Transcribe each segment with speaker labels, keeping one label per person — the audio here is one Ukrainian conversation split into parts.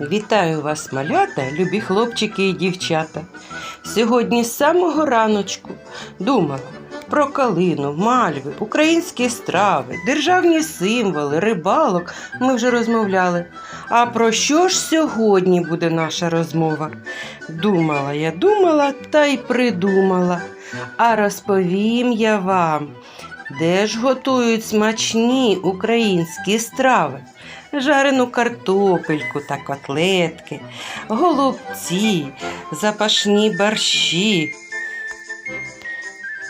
Speaker 1: Вітаю вас, малята, любі хлопчики і дівчата. Сьогодні з самого раночку думала про калину, мальви, українські страви, державні символи, рибалок ми вже розмовляли. А про що ж сьогодні буде наша розмова? Думала я, думала та й придумала. А розповім я вам, де ж готують смачні українські страви жарену картопельку та котлетки, голубці, запашні борщі,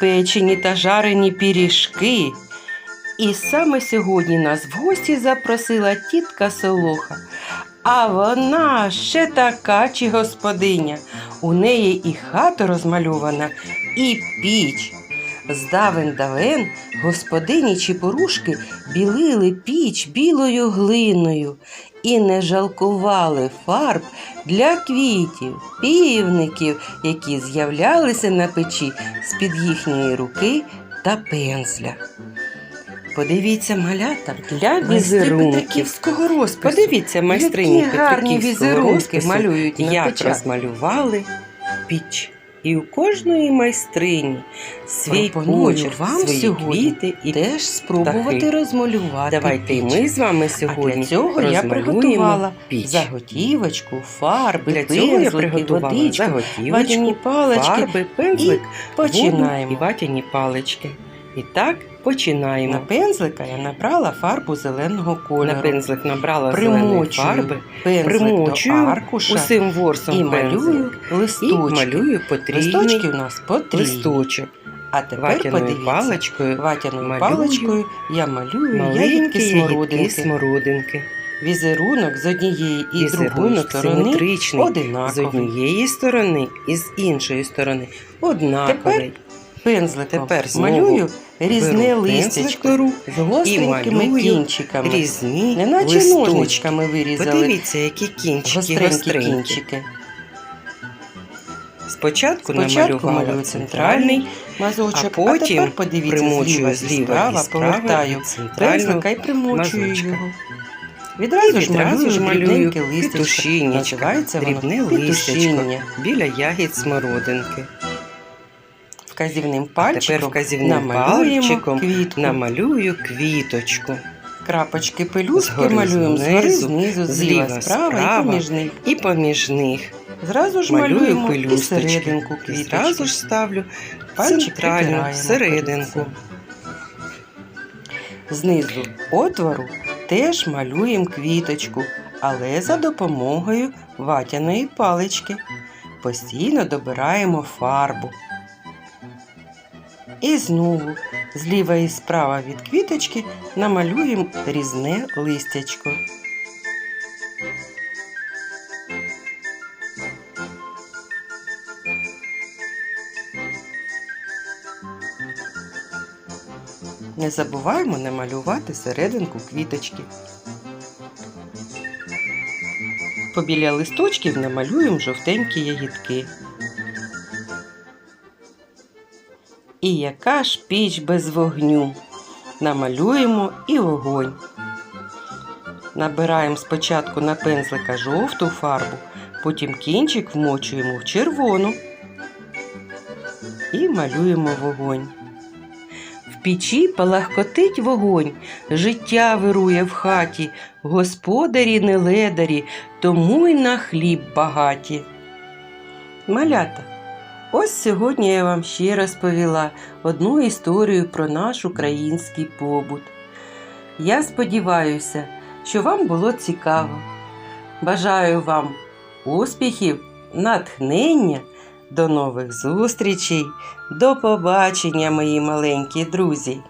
Speaker 1: печені та жарені пиріжки. І саме сьогодні нас в гості запросила тітка Солоха. А вона ще така чи господиня. У неї і хата розмальована, і піч. З давен давен господині чепурушки білили піч білою глиною і не жалкували фарб для квітів, півників, які з'являлися на печі з-під їхньої руки та пензля. Подивіться малята для візерунків.
Speaker 2: Петриківського розпису.
Speaker 1: Подивіться, майстрині
Speaker 2: Які гарні
Speaker 1: Петриківського
Speaker 2: візерунки
Speaker 1: розпису,
Speaker 2: малюють
Speaker 1: як розмалювали піч. І у кожної майстрині свій
Speaker 2: Пропоную
Speaker 1: почерк,
Speaker 2: вам
Speaker 1: свої
Speaker 2: сьогодні
Speaker 1: квіти і
Speaker 2: Теж спробувати
Speaker 1: птахи.
Speaker 2: розмалювати.
Speaker 1: Давайте і
Speaker 2: піч.
Speaker 1: ми з вами
Speaker 2: А
Speaker 1: сьогодні
Speaker 2: для цього я приготувала
Speaker 1: піч.
Speaker 2: заготівочку, фарби,
Speaker 1: Для цього я приготувала
Speaker 2: водичку, ватяні палички.
Speaker 1: фарби, пензлик,
Speaker 2: починаємо.
Speaker 1: воду і ватяні палички. І так починаємо.
Speaker 2: На пензлика я набрала фарбу зеленого кольору.
Speaker 1: На пензлик набрала зеленої
Speaker 2: Примочую
Speaker 1: фарби,
Speaker 2: пензлик
Speaker 1: примочую
Speaker 2: до аркуша
Speaker 1: усім ворсом
Speaker 2: і малюю
Speaker 1: пензлик. і малюю потрійний
Speaker 2: Листочки у нас потрібні.
Speaker 1: листочок.
Speaker 2: А тепер подивіться.
Speaker 1: паличкою
Speaker 2: Ватяною
Speaker 1: малюю
Speaker 2: паличкою я малюю
Speaker 1: маленькі смородинки.
Speaker 2: смородинки. Візерунок з однієї і другої
Speaker 1: Візерунок
Speaker 2: сторони
Speaker 1: симетричний з однієї сторони і з іншої сторони однаковий. Тепер знову
Speaker 2: малюю різне листячко з гостренькими кінчиками.
Speaker 1: різні
Speaker 2: Неначе
Speaker 1: листочки.
Speaker 2: ножничками вирізали
Speaker 1: Подивіться, які кінчики
Speaker 2: гостренькі
Speaker 1: гостренькі.
Speaker 2: кінчики.
Speaker 1: Спочатку,
Speaker 2: Спочатку
Speaker 1: намалювала центральний,
Speaker 2: мазочок,
Speaker 1: а потім
Speaker 2: тепер подивіться
Speaker 1: примочую
Speaker 2: зліва, справа, повертаю пензлика і примочую
Speaker 1: мазочка.
Speaker 2: його. Відразу ж малюю
Speaker 1: ж малюю
Speaker 2: листячко. Називається воно
Speaker 1: дрібне листячко біля ягід смородинки.
Speaker 2: Вказівним пальчиком
Speaker 1: Тепер вказівним
Speaker 2: намалюємо
Speaker 1: пальчиком
Speaker 2: квітку.
Speaker 1: Намалюю квіточку.
Speaker 2: Крапочки пелюстки
Speaker 1: Згори
Speaker 2: малюємо згори,
Speaker 1: знизу,
Speaker 2: знизу,
Speaker 1: зліва
Speaker 2: зліва, справа,
Speaker 1: справа.
Speaker 2: і поміж них.
Speaker 1: І поміж них
Speaker 2: Зразу ж
Speaker 1: малюю
Speaker 2: малюємо і серединку квіточки.
Speaker 1: зразу ж ставлю центральну серединку.
Speaker 2: Знизу отвору теж малюємо квіточку, але за допомогою ватяної палички. Постійно добираємо фарбу. І знову зліва і справа від квіточки намалюємо різне листячко. Не забуваємо намалювати серединку квіточки. Побіля листочків намалюємо жовтенькі ягідки. І яка ж піч без вогню. Намалюємо і вогонь. Набираємо спочатку на пензлика жовту фарбу, потім кінчик вмочуємо в червону і малюємо вогонь. В печі палахкотить вогонь, життя вирує в хаті, господарі не ледарі, тому й на хліб багаті. Малята, ось сьогодні я вам ще розповіла одну історію про наш український побут. Я сподіваюся, що вам було цікаво. Бажаю вам успіхів, натхнення. До нових зустрічей, до побачення, мої маленькі друзі!